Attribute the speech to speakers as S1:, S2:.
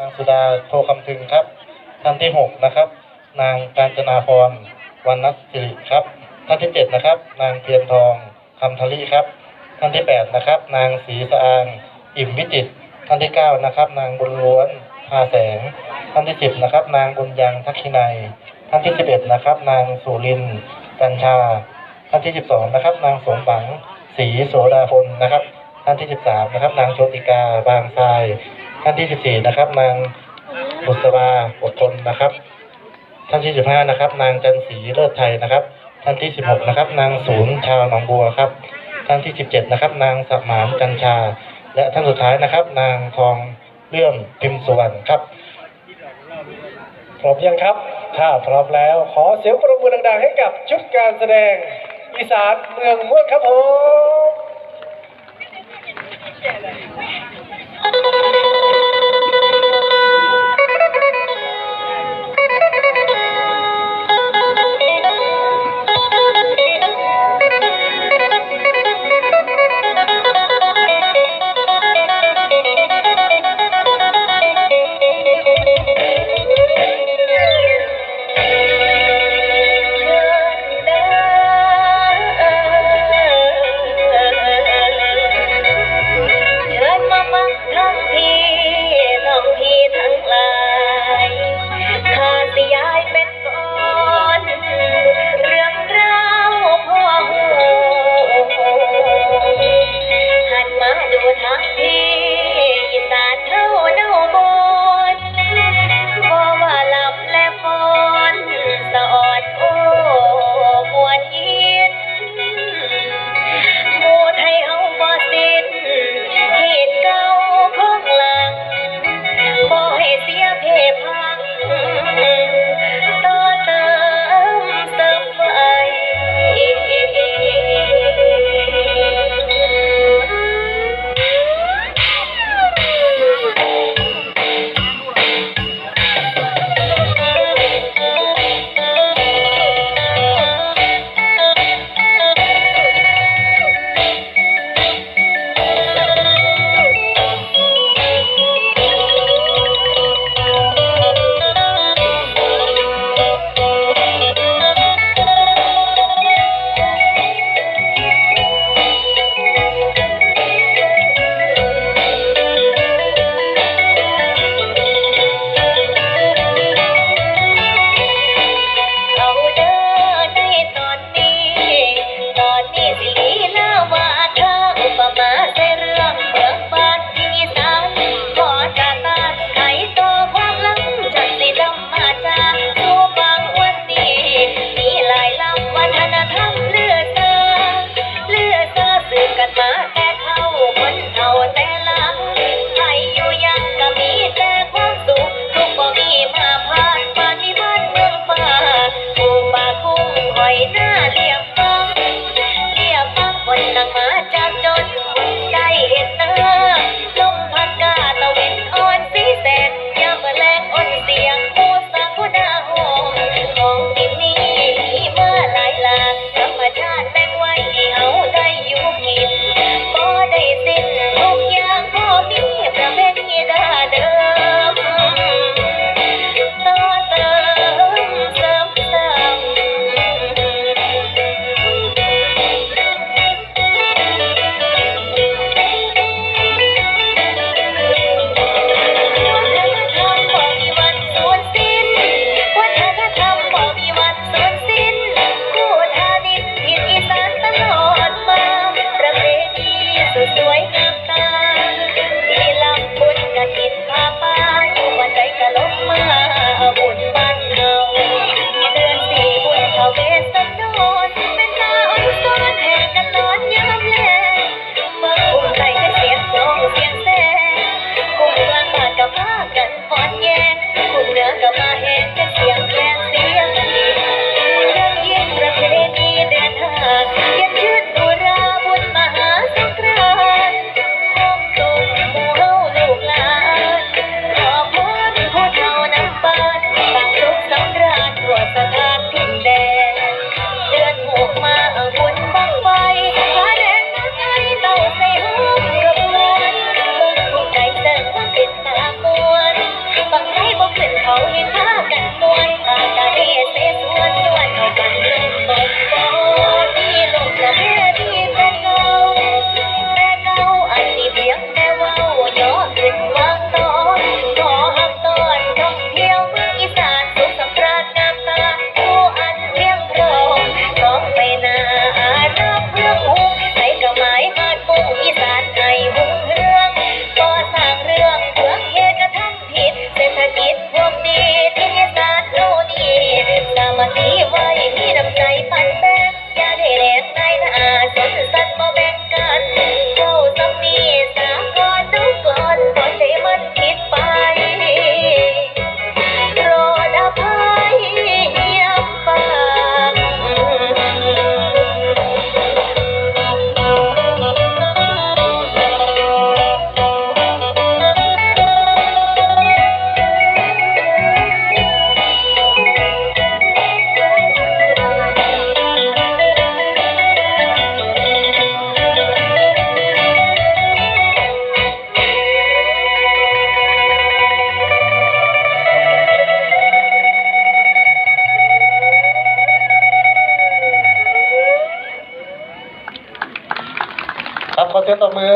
S1: นางสุดาโทคำพึงครับ ท่านที่หกนะครับ นางการจนาพรวันนัสสิริครับ ท่านที่เจ็ดนะครับ นางเพียรทองคำทลีครับ ท่านที่แปดนะครับ นางศรีสะอางอิ่มวิจิตท่านที่เก้านะครับ นางบุญล้วนพาแสง ท่านที่สิบนะครับ นางบุญยังทักษินัยท่านที่สิบเอ็ดนะครับ นางสุรินกัญชา ท่านที่สิบสองนะครับ นางสมหวังศรีโสดาพลนะครับ ท่านที่สิบสามนะครับ นางโชติกาบางทราย ท่านที่สิบสี่นะครับ นางบุษบาอดทนนะครับ ท่านที่สิบห้านะครับ นางจันศรีเลิศไทยนะครับ ท่านที่สิบหกนะครับ นางศูนย์ชาวหนองบัวครับ ท่านที่สิบเจ็ดนะครับ นางสมานกัญชา และท่านสุดท้ายนะครับ นางทองเลื่อมพิมพ์สุวรรณครับ
S2: พร้อมยังครับ ถ้าพร้อมแล้วขอเสียงปรบมือดังๆ ให้กับชุดการแสดงอีสานเมืองม่วนครับผม
S3: Oh. สียงตบมือให้